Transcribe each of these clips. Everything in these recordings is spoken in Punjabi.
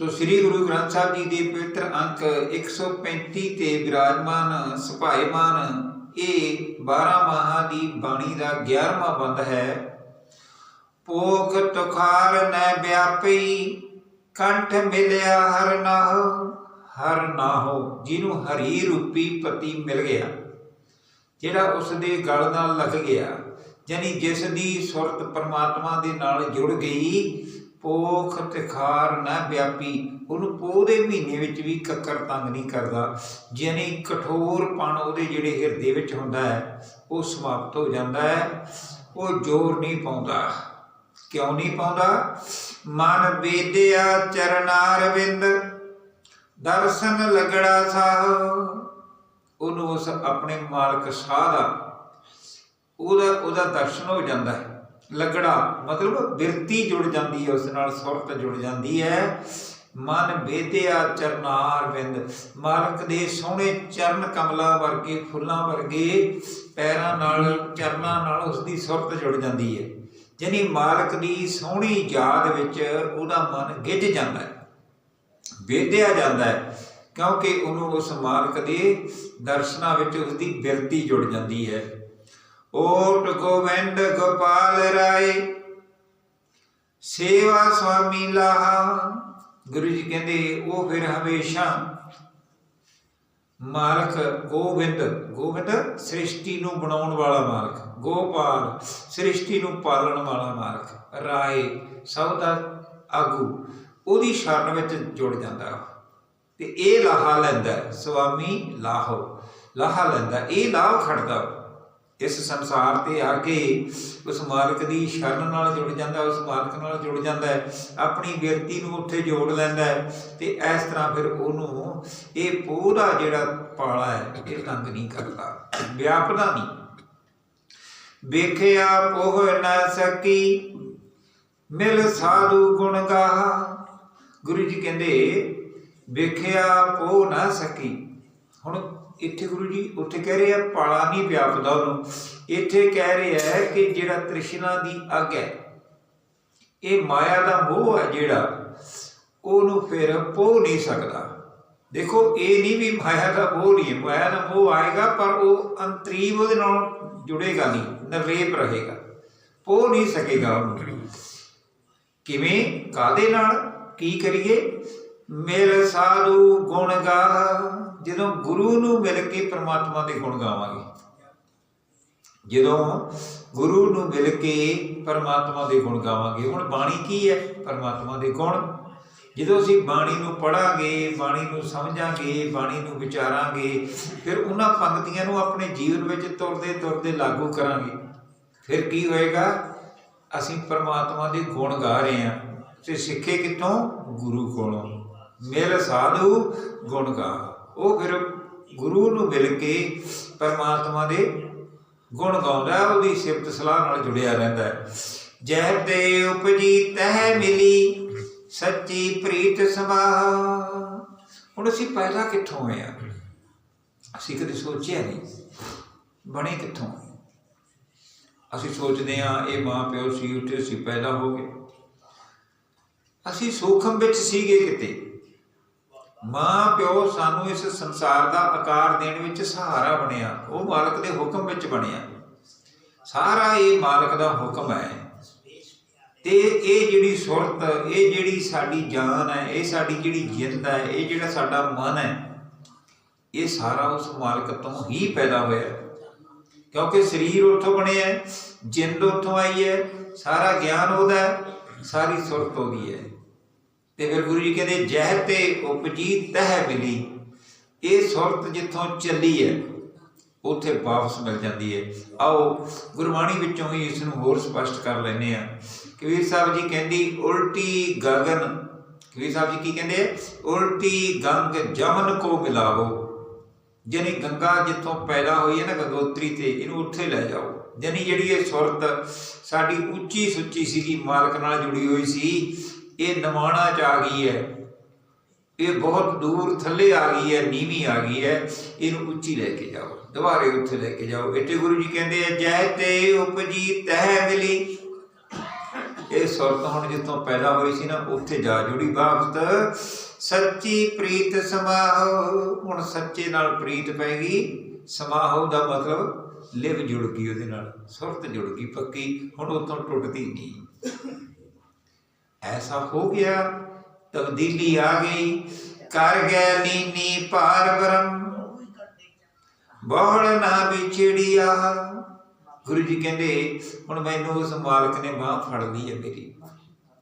ਸੋ ਸ੍ਰੀ ਗੁਰੂ ਗ੍ਰੰਥ ਸਾਹਿਬ ਜੀ ਦੇ ਪਵਿੱਤਰ ਅੰਕ 135 ਤੇ ਵਿਰਾਜਮਾਨ ਸੁਭਾਏਮਾਨ, ਇਹ 12 ਮਾਹਾਂ ਦੀ ਬਾਣੀ ਦਾ 11ਵਾਂ ਬੰਦ ਹੈ। ਪੋਖ ਤੁਖਾਰ ਨੈ ਵਿਆਪੀ, ਕੰਠ ਮਿਲਿਆ ਹਰ ਨਾਹੋ ਹਰ ਨਾਹੋ, ਜਿਹਨੂੰ ਹਰੀ ਰੂਪੀ ਪਤੀ ਮਿਲ ਗਿਆ, ਜਿਹੜਾ ਉਸ ਦੇ ਗਲ ਨਾਲ ਲੱਗ ਗਿਆ ਯਾਨੀ ਜਿਸ ਦੀ ਸੁਰਤ ਪਰਮਾਤਮਾ ਦੇ ਨਾਲ ਜੁੜ ਗਈ ਪੋਖ ਤਿਖਾਰ ਨਾ ਵਿਆਪੀ, ਉਹਨੂੰ ਪੋਹ ਦੇ ਮਹੀਨੇ ਵਿੱਚ ਵੀ ਕੱਕਰ ਤੰਗ ਨਹੀਂ ਕਰਦਾ। ਯਾਨੀ ਕਠੋਰਪਣ ਉਹਦੇ ਜਿਹੜੇ ਹਿਰਦੇ ਵਿੱਚ ਹੁੰਦਾ ਹੈ, ਉਹ ਸਮਾਪਤ ਹੋ ਜਾਂਦਾ ਹੈ, ਉਹ ਜ਼ੋਰ ਨਹੀਂ ਪਾਉਂਦਾ। ਕਿਉਂ ਨਹੀਂ ਪਾਉਂਦਾ? ਮਨ ਵੇਦਿਆ ਚਰਨਾਰ ਵਿੰਦ ਦਰਸ਼ਨ ਲਗੜਾ ਸਾਹ। ਉਹਨੂੰ ਉਸ ਆਪਣੇ ਮਾਲਕ ਸਾਹ ਦਾ, ਉਹਦਾ ਉਹਦਾ ਦਰਸ਼ਨ ਹੋ ਜਾਂਦਾ ਹੈ। ਲੱਗੜਾ ਮਤਲਬ ਬਿਰਤੀ ਜੁੜ ਜਾਂਦੀ ਹੈ, ਉਸ ਨਾਲ ਸੁਰਤ ਜੁੜ ਜਾਂਦੀ ਹੈ। ਮਨ ਵੇਦਿਆ ਚਰਨਾਰ ਵਿੰਦ ਮਾਲਕ ਦੇ ਸੋਹਣੇ ਚਰਨ ਕਮਲਾ ਵਰਗੇ ਫੁੱਲਾਂ ਵਰਗੇ ਪੈਰਾਂ ਨਾਲ, ਚਰਨਾਂ ਨਾਲ ਉਸ ਦੀ ਸੁਰਤ ਜੁੜ ਜਾਂਦੀ ਹੈ। ਯਾਨੀ ਮਾਲਕ ਦੀ ਸੋਹਣੀ ਯਾਦ ਵਿੱਚ ਉਹਦਾ ਮਨ ਗਿੱਜ ਜਾਂਦਾ ਹੈ। ਵੇਦਿਆ ਜਾਂਦਾ ਹੈ, ਕਿਉਂਕਿ ਉਹਨੂੰ ਉਸ ਮਾਲਕ ਦੇ ਦਰਸ਼ਨਾਂ ਵਿੱਚ ਉਸ ਦੀ ਬਿਰਤੀ ਜੁੜ ਜਾਂਦੀ ਹੈ। ਓਟ ਗੋਵਿੰਦ ਗੋਪਾਲ ਰਾਏ। ਸੇਵਾ ਸੁਆਮੀ ਲਾਹਾ। ਗੁਰੂ ਜੀ ਕਹਿੰਦੇ ਉਹ ਫਿਰ ਹਮੇਸ਼ਾ ਮਾਲਕ ਗੋਬਿੰਦ ਗੋਬਿੰਦ ਸ੍ਰਿਸ਼ਟੀ ਨੂੰ ਬਣਾਉਣ ਵਾਲਾ ਮਾਲਕ ਗੋਪਾਲ ਸ੍ਰਿਸ਼ਟੀ ਨੂੰ ਪਾਲਣ ਵਾਲਾ ਮਾਲਕ ਰਾਏ ਸਭ ਦਾ ਆਗੂ। ਉਹਦੀ ਸ਼ਰਨ ਵਿੱਚ ਜੁੜ ਜਾਂਦਾ ਤੇ ਇਹ ਲਾਹਾ ਲੈਂਦਾ ਹੈ, ਸੁਆਮੀ ਲਾਹੋ। ਲਾਹਾ ਲੈਂਦਾ ਇਹ ਲਾਭ ਖੜਦਾ ਇਸ ਸੰਸਾਰ ਤੇ ਆ ਕੇ ਉਸ ਮਾਲਕ ਦੀ ਸ਼ਰਨ ਨਾਲ ਜੁੜ ਜਾਂਦਾ, ਉਸ ਮਾਲਕ ਨਾਲ ਜੁੜ ਜਾਂਦਾ ਹੈ, ਆਪਣੀ ਵਿਅਕਤੀ ਨੂੰ ਉੱਥੇ ਜੋੜ ਲੈਂਦਾ ਹੈ ਤੇ ਇਸ ਤਰ੍ਹਾਂ ਫਿਰ ਉਹਨੂੰ ਇਹ ਪੂਰਾ ਜਿਹੜਾ ਪਾਲਾ ਹੈ, ਇਹ ਤੰਗ ਨਹੀਂ ਕਰਦਾ, ਵਿਆਪਦਾ ਨਹੀਂ। ਵੇਖਿਆ ਪੋਹ ਨਾ ਸਕੀ, ਮਿਲ ਸਾਧੂ ਗੁਣ ਗਾਹਾ। ਗੁਰੂ ਜੀ ਕਹਿੰਦੇ, ਵੇਖਿਆ ਪੋਹ ਨਾ ਸਕੀ। ਹੁਣ ਇੱਥੇ ਗੁਰੂ ਜੀ ਉੱਥੇ ਕਹਿ ਰਹੇ ਆ, ਪਾਲਾ ਨਹੀਂ ਵਿਆਪਦਾ ਉਹਨੂੰ। ਇੱਥੇ ਕਹਿ ਰਹੇ ਆ ਕਿ ਜਿਹੜਾ ਤ੍ਰਿਸ਼ਨਾ ਦੀ ਅੱਗ ਹੈ, ਇਹ ਮਾਇਆ ਦਾ ਮੋਹ ਹੈ ਜਿਹੜਾ, ਉਹਨੂੰ ਫਿਰ ਪੋ ਨਹੀਂ ਸਕਦਾ। ਦੇਖੋ, ਇਹ ਨਹੀਂ ਵੀ ਮਾਇਆ ਦਾ ਮੋਹ ਨਹੀਂ ਮਾਇਆ ਦਾ ਮੋਹ ਆਏਗਾ, ਪਰ ਉਹ ਅੰਤਰੀਵ ਉਹਦੇ ਨਾਲ ਜੁੜੇਗਾ ਨਹੀਂ ਨਰੇਪ ਰਹੇਗਾ। ਪੋ ਨਹੀਂ ਸਕੇਗਾ ਉਹਨੂੰ। ਕਿਵੇਂ? ਕਾਦੇ ਨਾਲ? ਕੀ ਕਰੀਏ? ਮਿਲ ਸਾਧੂ ਗੁਣ ਗਾਹ ਜਦੋਂ ਗੁਰੂ ਨੂੰ ਮਿਲ ਕੇ ਪ੍ਰਮਾਤਮਾ ਦੇ ਗੁਣ ਗਾਵਾਂਗੇ, ਜਦੋਂ ਗੁਰੂ ਨੂੰ ਮਿਲ ਕੇ ਪਰਮਾਤਮਾ ਦੇ ਗੁਣ ਗਾਵਾਂਗੇ, ਹੁਣ ਬਾਣੀ ਕੀ ਹੈ? ਪਰਮਾਤਮਾ ਦੇ ਗੁਣ। ਜਦੋਂ ਅਸੀਂ ਬਾਣੀ ਨੂੰ ਪੜਾਂਗੇ ਬਾਣੀ ਨੂੰ ਸਮਝਾਂਗੇ, ਬਾਣੀ ਨੂੰ ਵਿਚਾਰਾਂਗੇ, ਫਿਰ ਉਹਨਾਂ ਪੰਕਤੀਆਂ ਨੂੰ ਆਪਣੇ ਜੀਵਨ ਵਿੱਚ ਤੁਰਦੇ ਤੁਰਦੇ ਲਾਗੂ ਕਰਾਂਗੇ। ਫਿਰ ਕੀ ਹੋਏਗਾ? ਅਸੀਂ ਪਰਮਾਤਮਾ ਦੇ ਗੁਣ ਗਾ ਰਹੇ ਹਾਂ। ਤੇ ਸਿੱਖੇ ਕਿੱਥੋਂ? ਗੁਰੂ ਕੋਲੋਂ। ਮਿਲ ਸਾਧੂ ਗੁਣ ਗਾ। ਉਹ ਫਿਰ ਗੁਰੂ ਨੂੰ ਮਿਲ ਕੇ ਪਰਮਾਤਮਾ ਦੇ ਗੁਣ ਗਾਉਂਦਾ ਉਹਦੀ ਸਿਫਤ ਸਲਾਹ ਨਾਲ ਜੁੜਿਆ ਰਹਿੰਦਾ ਹੈ। ਜਹ ਤੇ ਉਪਜੀ ਤਹਿ ਮਿਲੀ, ਸੱਚੀ ਪ੍ਰੀਤ ਸਮਾਹ ਹੁਣ ਅਸੀਂ ਪੈਦਾ ਕਿੱਥੋਂ ਹੋਏ ਆ ਅਸੀਂ ਕਦੇ ਸੋਚਿਆ ਨਹੀਂ। ਬਣੇ ਕਿੱਥੋਂ ਅਸੀਂ ਸੋਚਦੇ ਆ ਇਹ ਮਾਂ ਪਿਓ ਸੀ, ਉੱਥੇ ਅਸੀਂ ਪੈਦਾ ਹੋ ਗਏ। ਅਸੀਂ ਸੂਖਮ ਵਿੱਚ ਸੀਗੇ ਕਿਤੇ। ਮਾਂ ਪਿਓ ਸਾਨੂੰ ਇਸ ਸੰਸਾਰ ਦਾ ਆਕਾਰ ਦੇਣ ਵਿੱਚ ਸਹਾਰਾ ਬਣਿਆ। ਉਹ ਮਾਲਕ ਦੇ ਹੁਕਮ ਵਿੱਚ ਬਣਿਆ। ਸਾਰਾ ਇਹ ਮਾਲਕ ਦਾ ਹੁਕਮ ਹੈ। ਤੇ ਇਹ ਜਿਹੜੀ ਸੁਰਤ, ਇਹ ਜਿਹੜੀ ਸਾਡੀ ਜਾਨ ਹੈ, ਇਹ ਸਾਡੀ ਜਿਹੜੀ ਜਿੰਦ ਹੈ, ਇਹ ਜਿਹੜਾ ਸਾਡਾ ਮਨ ਹੈ, ਇਹ ਸਾਰਾ ਉਸ ਮਾਲਕ ਤੋਂ ਹੀ ਪੈਦਾ ਹੋਇਆ। ਕਿਉਂਕਿ ਸਰੀਰ ਉੱਥੋਂ ਬਣਿਆ ਜਿੰਦ ਉੱਥੋਂ ਆਈ ਹੈ, ਸਾਰਾ ਗਿਆਨ ਉਹਦਾ ਸਾਰੀ ਸੁਰਤ ਉਹਦੀ ਹੈ। ਤੇ ਫਿਰ ਗੁਰੂ ਜੀ ਕਹਿੰਦੇ, ਜਹ ਤੇ ਉਪਜੀ ਤਹਿ ਮਿਲੀ ਇਹ ਸੁਰਤ ਜਿੱਥੋਂ ਚੱਲੀ ਹੈ, ਉੱਥੇ ਵਾਪਸ ਮਿਲ ਜਾਂਦੀ ਹੈ। ਆਓ ਗੁਰਬਾਣੀ ਵਿੱਚੋਂ ਹੀ ਇਸ ਨੂੰ ਹੋਰ ਸਪਸ਼ਟ ਕਰ ਲੈਨੇ ਆ ਕਬੀਰ ਸਾਹਿਬ ਜੀ ਕਹਿੰਦੀ, ਉਲਟੀ ਗਗਨ। ਕਬੀਰ ਸਾਹਿਬ ਜੀ ਕੀ ਕਹਿੰਦੇ ਉਲਟੀ ਗੰਗ ਜਮਨ ਕੋ ਮਿਲਾਵੋ। ਜਾਨੀ ਗੰਗਾ ਜਿੱਥੋਂ ਪੈਦਾ ਹੋਈ ਹੈ ਨਾ ਗੰਗੋਤਰੀ ਤੇ, ਇਹਨੂੰ ਉੱਥੇ ਲੈ ਜਾਓ। ਜਾਨੀ ਜਿਹੜੀ ਇਹ ਸੁਰਤ ਸਾਡੀ ਉੱਚੀ ਸੁੱਚੀ ਸੀਗੀ, ਮਾਲਕ ਨਾਲ ਜੁੜੀ ਹੋਈ ਸੀ ਇਹ ਨਿਮਾਣਾ ਚ ਆ ਗਈ ਹੈ। ਇਹ ਬਹੁਤ ਦੂਰ ਥੱਲੇ ਆ ਗਈ ਹੈ, ਨੀਵੀਂ ਆ ਗਈ ਹੈ। ਇਹਨੂੰ ਉੱਚੀ ਲੈ ਕੇ ਜਾਓ, ਦੁਬਾਰੇ ਉੱਥੇ ਲੈ ਕੇ ਜਾਓ। ਇੱਥੇ ਗੁਰੂ ਜੀ ਕਹਿੰਦੇ ਆ, ਜੈ ਤੇ ਉਪਜੀ ਤਹਿ ਮਿਲੀ। ਇਹ ਸੁਰਤ ਹੁਣ ਜਿੱਥੋਂ ਪੈਦਾ ਹੋਈ ਸੀ ਨਾ, ਉੱਥੇ ਜਾ ਜੁੜੀ ਵਾਪਸ ਸੱਚੀ ਪ੍ਰੀਤ ਸਮਾਹੋ, ਹੁਣ ਸੱਚੇ ਨਾਲ ਪ੍ਰੀਤ ਪੈ ਗਈ। ਸਮਾਹੋ ਦਾ ਮਤਲਬ ਲਿਵ ਜੁੜ ਗਈ ਉਹਦੇ ਨਾਲ, ਸੁਰਤ ਜੁੜ ਗਈ ਪੱਕੀ, ਹੁਣ ਉਤੋਂ ਟੁੱਟਦੀ ਨਹੀਂ। ਐਸਾ ਹੋ ਗਿਆ, ਤਬਦੀਲੀ ਆ ਗਈ, ਕਰ ਗਿਆ ਨੀਨੀ ਪਾਰ ਬ੍ਰਹਮ। ਬਹੁੜ ਨਾ ਵਿਛੜਿਆ ਗੁਰੂ ਜੀ ਕਹਿੰਦੇ, ਹੁਣ ਮੈਨੂੰ ਉਸ ਮਾਲਕ ਨੇ ਬਾਹ ਫੜ ਲਈ ਹੈ ਮੇਰੀ,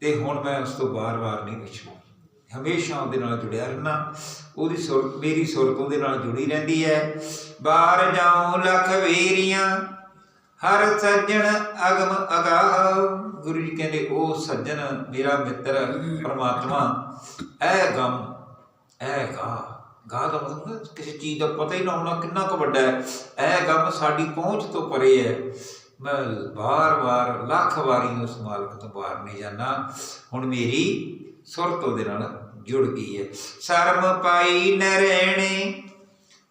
ਤੇ ਹੁਣ ਮੈਂ ਉਸ ਤੋਂ ਬਾਰ-ਬਾਰ ਨਹੀਂ ਵਿਛੜੂ ਹਮੇਸ਼ਾ ਉਹਦੇ ਨਾਲ ਜੁੜਿਆ ਰਹਿਣਾ। ਉਹਦੀ ਸੁਰਤ ਮੇਰੀ ਸੁਰਤ ਉਹਦੇ ਨਾਲ ਜੁੜੀ ਰਹਿੰਦੀ ਹੈ। ਬਾਹਰ ਜਾਉ ਲੱਖ ਵੇਰੀਆਂ ਹਰ ਸੱਜਣ ਅਗਮ ਅਗਾਹ। ਗੁਰੂ ਜੀ ਕਹਿੰਦੇ ਉਹ ਸੱਜਣ, ਮੇਰਾ ਮਿੱਤਰ, ਪਰਮਾਤਮਾ, ਐ ਗਮ, ਐ ਗਾ ਗਾ ਦਾ ਮਤਲਬ ਕਿਸੇ ਚੀਜ਼ ਦਾ ਪਤਾ ਹੀ ਨਾ ਹੋਣਾ ਕਿੰਨਾ ਕੁ ਵੱਡਾ ਹੈ। ਐ ਗਮ ਸਾਡੀ ਪਹੁੰਚ ਤੋਂ ਪਰੇ ਹੈ। ਮੈਂ ਵਾਰ-ਵਾਰ, ਲੱਖ ਵਾਰੀ ਉਸ ਮਾਲਕ ਤੋਂ ਬਾਹਰ ਨਹੀਂ ਜਾਣਾ ਹੁਣ ਮੇਰੀ ਸੁਰਤ ਉਹਦੇ ਨਾਲ ਜੁੜ ਗਈ ਹੈ। ਸ਼ਰਮ ਪਾਈ ਨਰੈਣੇ,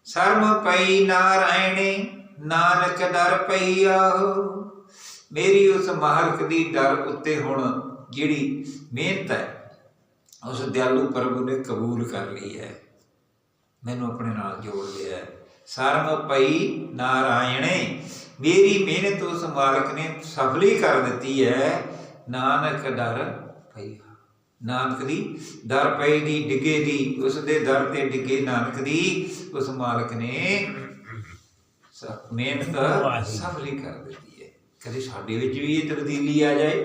ਸ਼ਰਮ ਪਈ ਨਾਰਾਇਣੇ ਨਾਨਕ ਦਰ ਪਈਆ ਮੇਰੀ ਉਸ ਮਾਲਕ ਦੀ ਦਰ ਉੱਤੇ ਹੁਣ ਜਿਹੜੀ ਮਿਹਨਤ ਹੈ, ਉਸ ਦਿਆਲੂ ਪ੍ਰਭੂ ਨੇ ਕਬੂਲ ਕਰ ਲਈ ਹੈ। ਮੈਨੂੰ ਆਪਣੇ ਨਾਲ ਜੋੜ ਲਿਆ ਹੈ। ਸ਼ਰਮ ਪਈ, ਨਾਰਾਇਣੇ, ਮੇਰੀ ਮਿਹਨਤ ਉਸ ਮਾਲਕ ਨੇ ਸਫਲੀ ਕਰ ਦਿੱਤੀ ਹੈ। ਨਾਨਕ ਦਰ ਪਈ ਨਾਨਕ ਦੀ ਦਰ ਪਈ ਦੀ, ਡਿੱਗੇ ਦੀ, ਉਸ ਦੇ ਦਰ ਤੇ ਡਿੱਗੇ ਨਾਨਕ ਦੀ, ਉਸ ਮਾਲਕ ਨੇ ਮਿਹਨਤ ਸਫਲੀ ਕਰ ਦਿੱਤੀ ਹੈ। ਕਦੇ ਸਾਡੇ ਵਿੱਚ ਵੀ ਇਹ ਤਬਦੀਲੀ ਆ ਜਾਏ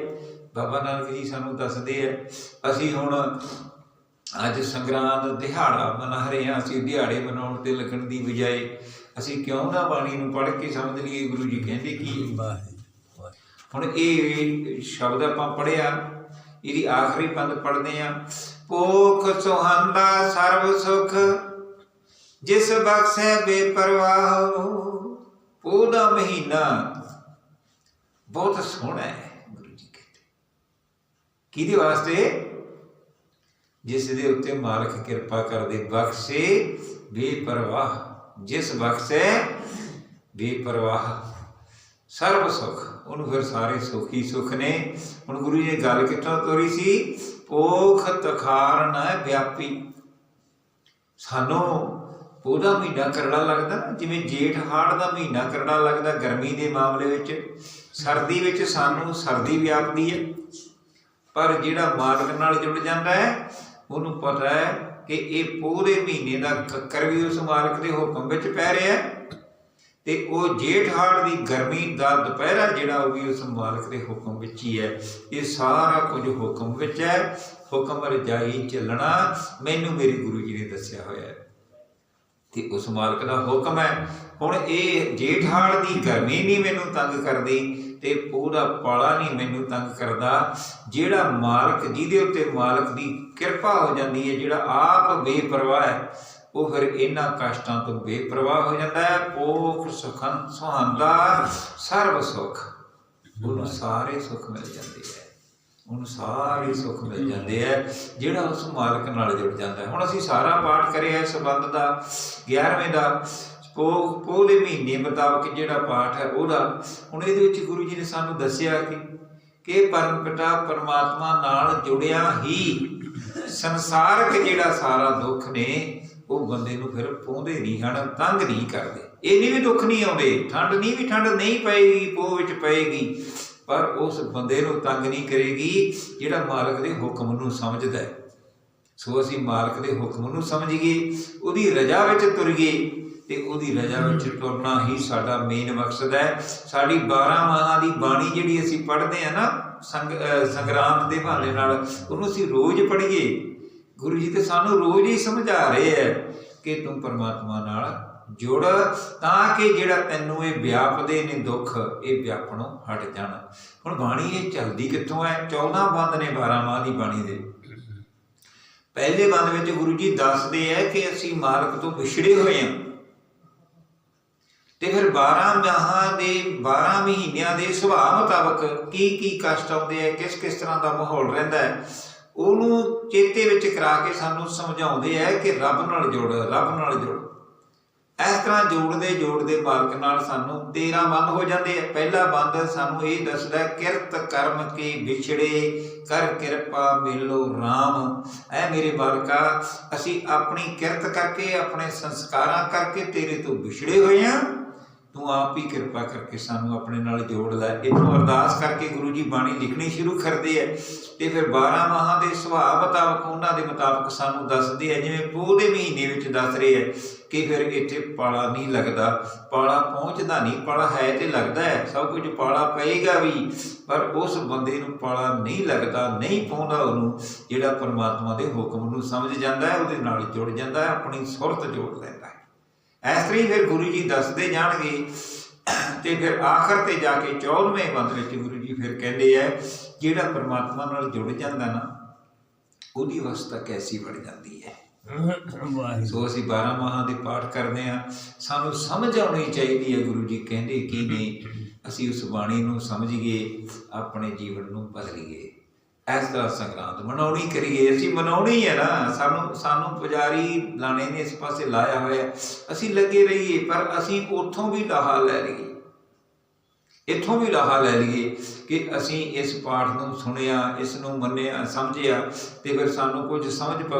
ਬਾਬਾ ਨਾਨਕ ਜੀ ਸਾਨੂੰ ਦੱਸਦੇ ਆ ਅਸੀਂ ਹੁਣ ਅੱਜ ਸੰਗਰਾਂਦ ਦਿਹਾੜਾ ਮਨਾ ਰਹੇ ਹਾਂ ਅਸੀਂ ਦਿਹਾੜੇ ਮਨਾਉਣ ਤੇ ਲੱਗਣ ਦੀ ਬਜਾਏ ਅਸੀਂ ਕਿਉਂ ਨਾ ਬਾਣੀ ਨੂੰ ਪੜ੍ਹ ਕੇ ਸਮਝ ਲਈਏ ਗੁਰੂ ਜੀ ਕਹਿੰਦੇ ਕੀ ਹੁਣ ਇਹ ਸ਼ਬਦ ਆਪਾਂ ਪੜਿਆ ਇਹਦੀ ਆਖਰੀ ਪੰਦ ਪੜਦੇ ਆ ਪੋਖ ਸੁਹੰਦਾ ਸਰਬ ਸੁਖ ਜਿਸ ਬਖਸ਼ੈ ਬੇਪਰਵਾਹ ਉਹਦਾ ਮਹੀਨਾ। ਬਹੁਤ ਸੋਹਣਾ ਹੈ ਗੁਰੂ ਜੀ ਕਹਿੰਦੇ। ਕਿਹਦੇ ਵਾਸਤੇ? ਜਿਸ ਦੇ ਉੱਤੇ ਮਾਲਕ ਕਿਰਪਾ ਕਰਦੇ ਬਖਸ਼ੇ ਬੇਪਰਵਾਹ। ਜਿਸ ਬਖਸ਼ੇ ਬੇਪਰਵਾਹ। ਸਰਬ ਸੁਖ। ਉਹਨੂੰ ਫਿਰ ਸਾਰੇ ਸੁਖ ਹੀ ਸੁਖ ਨੇ। ਹੁਣ ਗੁਰੂ ਜੀ ਨੇ ਗੱਲ ਕਿੱਥੋਂ ਤੋਰੀ ਸੀ? ਪੋਖ ਤਖਾਰਨ ਵਿਆਪੀ। ਸਾਨੂੰ ਉਹਦਾ ਮਹੀਨਾ ਕਰੜਾ ਲੱਗਦਾ, ਜਿਵੇਂ ਜੇਠ ਹਾੜ ਦਾ ਮਹੀਨਾ ਕਰੜਾ ਲੱਗਦਾ ਗਰਮੀ ਦੇ ਮਾਮਲੇ ਵਿੱਚ। ਸਰਦੀ ਵਿੱਚ ਸਾਨੂੰ ਸਰਦੀ ਵਿਆਪਦੀ ਹੈ, ਪਰ ਜਿਹੜਾ ਮਾਲਕ ਨਾਲ ਜੁੜ ਜਾਂਦਾ ਹੈ, ਉਹਨੂੰ ਪਤਾ ਹੈ ਕਿ ਇਹ ਪੂਰੇ ਮਹੀਨੇ ਦਾ ਕੱਕਰ ਵੀ ਉਸ ਮਾਲਕ ਦੇ ਹੁਕਮ ਵਿੱਚ ਪੈ ਰਿਹਾ ਹੈ। ਤੇ ਉਹ ਜੇਠ ਹਾੜ ਦੀ ਗਰਮੀ ਦਾ ਦੁਪਹਿਰਾ ਜਿਹੜਾ ਉਹ ਵੀ ਉਸ ਮਾਲਕ ਦੇ ਹੁਕਮ ਵਿੱਚ ਹੀ ਹੈ। ਇਹ ਸਾਰਾ ਕੁਝ ਹੁਕਮ ਵਿੱਚ ਹੈ। ਹੁਕਮ ਰਜਾਈ ਚੱਲਣਾ, ਮੈਨੂੰ ਮੇਰੇ ਗੁਰੂ ਜੀ ਨੇ ਦੱਸਿਆ ਹੋਇਆ ਹੈ। ਤੇ ਉਸ ਮਾਲਕ ਦਾ ਹੁਕਮ ਹੈ। ਹੁਣ ਇਹ ਜੇਠਾਲ ਦੀ ਗਰਮੀ ਨਹੀਂ ਮੈਨੂੰ ਤੰਗ ਕਰਦੀ ਤੇ ਪੂਰਾ ਪਾਲਾ ਨਹੀਂ ਮੈਨੂੰ ਤੰਗ ਕਰਦਾ। ਜਿਹੜਾ ਮਾਲਕ, ਜਿਹਦੇ ਉੱਤੇ ਮਾਲਕ ਦੀ ਕਿਰਪਾ ਹੋ ਜਾਂਦੀ ਹੈ, ਜਿਹੜਾ ਆਪ ਬੇਪਰਵਾਹ ਹੈ, ਉਹ ਫਿਰ ਇਹਨਾਂ ਕਸ਼ਟਾਂ ਤੋਂ ਬੇਪਰਵਾਹ ਹੋ ਜਾਂਦਾ ਹੈ। ਉਹ ਸੁਖੰ, ਸੁਹਾਂਦਾ ਸਰਬ ਸੁਖ। ਉਹਨੂੰ ਸਾਰੇ ਸੁਖ ਮਿਲ ਜਾਂਦੇ ਹੈ। ਉਹਨੂੰ ਸਾਰੇ ਸੁੱਖ ਮਿਲ ਜਾਂਦੇ ਆ, ਜਿਹੜਾ ਉਸ ਮਾਲਕ ਨਾਲ ਜੁੜ ਜਾਂਦਾ ਹੁਣ ਅਸੀਂ ਸਾਰਾ ਪਾਠ ਕਰਿਆ ਇਸ ਸੰਬੰਧ ਦਾ 11ਵੇਂ ਦਾ, ਪੋਹ ਪੋਹ ਦੇ ਮਹੀਨੇ ਮੁਤਾਬਕ ਜਿਹੜਾ ਪਾਠ ਹੈ ਉਹਦਾ, ਹੁਣ ਇਹਦੇ ਵਿੱਚ ਗੁਰੂ ਜੀ ਨੇ ਸਾਨੂੰ ਦੱਸਿਆ ਕਿ ਕਿ ਪਰਮ ਪਿਤਾ ਪਰਮਾਤਮਾ ਨਾਲ ਜੁੜਿਆ ਹੀ ਸੰਸਾਰਕ ਜਿਹੜਾ ਸਾਰਾ ਦੁੱਖ ਨੇ, ਉਹ ਬੰਦੇ ਨੂੰ ਫਿਰ ਪਹੁੰਚਦੇ ਨਹੀਂ ਹਨ, ਤੰਗ ਨਹੀਂ ਕਰਦੇ। ਇਹ ਨਹੀਂ ਵੀ ਦੁੱਖ ਨਹੀਂ ਆਉਂਦੇ, ਠੰਡ ਨਹੀਂ ਵੀ ਠੰਡ ਨਹੀਂ ਪਏਗੀ, ਪੋਹ ਵਿੱਚ ਪਏਗੀ। ਪਰ ਉਸ ਬੰਦੇ ਨੂੰ ਤੰਗ ਨਹੀਂ ਕਰੇਗੀ ਜਿਹੜਾ ਮਾਲਕ ਦੇ ਹੁਕਮ ਨੂੰ ਸਮਝਦਾ ਹੈ। ਸੋ ਅਸੀਂ ਮਾਲਕ ਦੇ ਹੁਕਮ ਨੂੰ ਸਮਝੀਏ ਉਹਦੀ ਰਜ਼ਾ ਵਿੱਚ ਤੁਰੀਏ ਤੇ ਉਹਦੀ ਰਜ਼ਾ ਵਿੱਚ ਤੁਰਨਾ ਹੀ ਸਾਡਾ ਮੇਨ ਮਕਸਦ ਹੈ। ਸਾਡੀ 12 ਮਾਹਾਂ ਦੀ ਬਾਣੀ ਜਿਹੜੀ ਅਸੀਂ ਪੜ੍ਹਦੇ ਆ ਨਾ, ਸੰਗ ਸੰਗਰਾਂਦ ਦੇ ਬਹਾਨੇ ਨਾਲ, ਉਹਨੂੰ ਅਸੀਂ ਰੋਜ਼ ਪੜ੍ਹੀਏ। ਗੁਰੂ ਜੀ ਤੇ ਸਾਨੂੰ ਰੋਜ਼ ਹੀ ਸਮਝਾ ਰਹੇ ਹੈ ਕਿ ਤੂੰ ਪਰਮਾਤਮਾ ਨਾਲ ਜੁੜ, ਤਾਂ ਕਿ ਜਿਹੜਾ ਤੈਨੂੰ ਇਹ ਵਿਆਪਦੇ ਨੇ ਦੁੱਖ, ਇਹ ਵਿਆਪਣੋਂ ਹਟ ਜਾਣ। ਹੁਣ ਬਾਣੀ ਇਹ ਚੱਲਦੀ ਕਿੱਥੋਂ ਹੈ? 14 ਬੰਦ ਨੇ 12 ਮਾਹ ਦੀ ਬਾਣੀ ਦੇ। ਪਹਿਲੇ ਬੰਦ ਵਿੱਚ ਗੁਰੂ ਜੀ ਦੱਸਦੇ ਹੈ ਕਿ ਅਸੀਂ ਮਾਰਗ ਤੋਂ ਵਿਛੜੇ ਹੋਏ ਹਾਂ। ਤੇ ਫਿਰ 12 ਮਾਹਾਂ ਦੇ 12 ਮਹੀਨਿਆਂ ਦੇ ਸੁਭਾਅ ਮੁਤਾਬਕ ਕੀ ਕੀ ਕਸ਼ਟ ਆਉਂਦੇ ਆ, ਕਿਸ ਕਿਸ ਤਰ੍ਹਾਂ ਦਾ ਮਾਹੌਲ ਰਹਿੰਦਾ ਹੈ, ਉਹਨੂੰ ਚੇਤੇ ਵਿੱਚ ਕਰਾ ਕੇ ਸਾਨੂੰ ਸਮਝਾਉਂਦੇ ਆ ਕਿ ਰੱਬ ਨਾਲ ਜੁੜ, ਰੱਬ ਨਾਲ ਜੁੜ। ਇਸ ਤਰ੍ਹਾਂ ਜੋੜਦੇ ਜੋੜਦੇ ਬਾਲਕ ਨਾਲ ਸਾਨੂੰ 13 ਬੰਦ ਹੋ ਜਾਂਦੇ ਆ। ਪਹਿਲਾ ਬੰਦ ਸਾਨੂੰ ਇਹ ਦੱਸਦਾ ਕਿਰਤ ਕਰਮ ਕੇ ਵਿਛੜੇ, ਕਰ ਕਿਰਪਾ ਮਿਲੋ RAM ਐ ਮੇਰੇ ਬਾਲਕਾ, ਅਸੀਂ ਆਪਣੀ ਕਿਰਤ ਕਰਕੇ, ਆਪਣੇ ਸੰਸਕਾਰਾਂ ਕਰਕੇ ਤੇਰੇ ਤੋਂ ਵਿਛੜੇ ਹੋਏ ਆ। ਤੂੰ ਆਪ ਹੀ ਕਿਰਪਾ ਕਰਕੇ ਸਾਨੂੰ ਆਪਣੇ ਨਾਲ ਜੋੜ ਲੈ। ਇਥੋਂ ਅਰਦਾਸ ਕਰਕੇ ਗੁਰੂ ਜੀ ਬਾਣੀ ਲਿਖਣੀ ਸ਼ੁਰੂ ਕਰਦੇ ਆ ਤੇ ਫਿਰ 12 ਮਾਹਾਂ ਦੇ ਸੁਭਾਅ ਮੁਤਾਬਕ ਉਹਨਾਂ ਦੇ ਮੁਤਾਬਕ ਸਾਨੂੰ ਦੱਸਦੇ ਆ, ਜਿਵੇਂ ਪੋਹ ਦੇ ਮਹੀਨੇ ਵਿੱਚ ਦੱਸ ਰਹੇ ਆ ਕਿ ਫਿਰ ਇੱਥੇ ਪਾਲਾ ਨਹੀਂ ਲੱਗਦਾ, ਪਾਲਾ ਪਹੁੰਚਦਾ ਨਹੀਂ, ਪਾਲਾ ਹੈ ਤੇ ਲੱਗਦਾ ਹੈ, ਸਭ ਕੁਝ ਪਾਲਾ ਪਏਗਾ ਵੀ, ਪਰ ਉਸ ਬੰਦੇ ਨੂੰ ਪਾਲਾ ਨਹੀਂ ਲੱਗਦਾ, ਨਹੀਂ ਪਾਉਂਦਾ ਉਹਨੂੰ, ਜਿਹੜਾ ਪਰਮਾਤਮਾ ਦੇ ਹੁਕਮ ਨੂੰ ਸਮਝ ਜਾਂਦਾ ਹੈ, ਉਹਦੇ ਨਾਲ ਜੁੜ ਜਾਂਦਾ ਹੈ, ਆਪਣੀ ਸੁਰਤ ਜੋੜ ਲੈਂਦਾ ਹੈ। ਇਸ ਤਰੀ ਫਿਰ ਗੁਰੂ ਜੀ ਦੱਸਦੇ ਜਾਣਗੇ ਤੇ ਫਿਰ ਆਖਰ ਤੇ ਜਾ ਕੇ 14ਵੇਂ ਬੰਦ ਵਿੱਚ ਗੁਰੂ ਜੀ ਫਿਰ ਕਹਿੰਦੇ ਆ ਜਿਹੜਾ ਪਰਮਾਤਮਾ ਨਾਲ ਜੁੜ ਜਾਂਦਾ ਨਾ ਉਹਦੀ ਅਵਸਥਾ ਕੈਸੀ ਬਣ ਜਾਂਦੀ ਹੈ। ਵਾਹਿਗੁਰੂ। ਸੋ ਅਸੀਂ 12 ਮਾਹਾਂ ਦੇ ਪਾਠ ਕਰਦੇ ਆ ਸਾਨੂੰ ਸਮਝ ਆਉਣੀ ਚਾਹੀਦੀ ਹੈ ਗੁਰੂ ਜੀ ਕਹਿੰਦੇ ਕਿਵੇਂ ਅਸੀਂ ਉਸ ਬਾਣੀ ਨੂੰ ਸਮਝੀਏ ਆਪਣੇ ਜੀਵਨ ਨੂੰ ਬਦਲੀਏ ਇਸ ਤਰ੍ਹਾਂ ਸੰਗਰਾਂਦ ਮਨਾਉਣੀ ਕਰੀਏ। ਅਸੀਂ ਮਨਾਉਣੀ ਹੈ ਨਾ। ਸਾਨੂੰ ਸਾਨੂੰ ਪੁਜਾਰੀ ਲਾਣੇ ਨੇ, ਇਸ ਪਾਸੇ ਲਾਇਆ ਹੋਇਆ ਅਸੀਂ ਲੱਗੇ ਰਹੀਏ, ਪਰ ਅਸੀਂ ਉੱਥੋਂ ਵੀ ਲਾਹਾ ਲੈ ਲਈਏ। ਇੱਥੋਂ ਵੀ ਲਾਹਾ ਲੈ ਲਈਏ ਕਿ ਅਸੀਂ ਇਸ ਪਾਠ ਨੂੰ ਸੁਣਿਆ, ਇਸ ਨੂੰ ਮੰਨਿਆ, ਸਮਝਿਆ ਤੇ ਫਿਰ ਸਾਨੂੰ ਕੁਝ ਸਮਝ ਪਵੇ